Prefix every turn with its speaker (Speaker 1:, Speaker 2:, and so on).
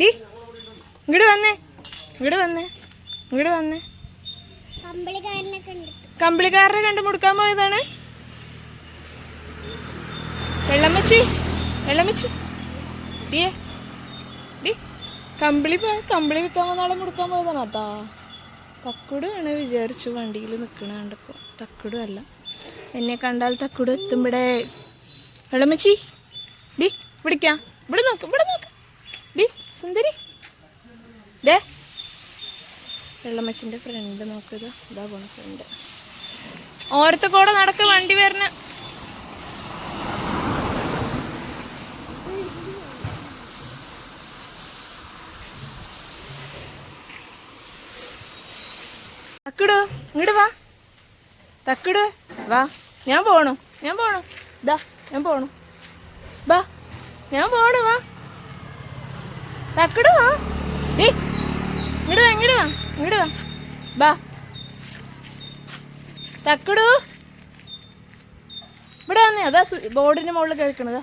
Speaker 1: D ഇങ്ങോട്ട് വന്നേ ഇങ്ങോട്ട് വന്നേ ഇങ്ങോട്ട് വന്നേ. കമ്പിളിക്കാരനെ കണ്ട് മുടുക്കാൻ പോയതാണ്. വെള്ളമ്മച്ചി വെള്ളമ്മച്ചി. ഡിയേ ഡി കമ്പിളി പോയ കമ്പിളി വിൽക്കാൻ വന്ന ആളെ മുടുക്കാൻ പോയതാണ്. അതാ തക്കുട് ആണ് വിചാരിച്ചു വണ്ടിയിൽ നിൽക്കണ കണ്ടപ്പോൾ തക്കുടും അല്ല. എന്നെ കണ്ടാൽ തക്കുട് എത്തുമ്പോഴേ വെള്ളമ്മച്ചി ഡി പിടിക്കാം ഇവിടെ നോക്ക് ഇവിടെ നോക്ക്. സുന്ദരി. ദേ. വെള്ളമ്മച്ചിന്റെ ഫ്രണ്ട് നോക്കുക ഇതാ പോണ ഫ്രണ്ട് ഓരത്തെ കൂടെ നടക്ക വണ്ടി വരണ തക്കിടോ. ഇങ്ങോട്ട് വാ. തക്കിട്. വാ. ഞാൻ പോണു. ഞാൻ പോണു. ദാ ഞാൻ പോണു. വാ ഞാൻ പോണു വാ. തക്കിട് വാ. ഇങ്ങോട്ട് വാ ഇങ്ങോട്ട് വാ ഇങ്ങോട്ട് വാ. ബാ. തക്കടു. ഇവിടെ വന്നേ അതാ ബോർഡിന്റെ മുകളിൽ കേൾക്കണതാ.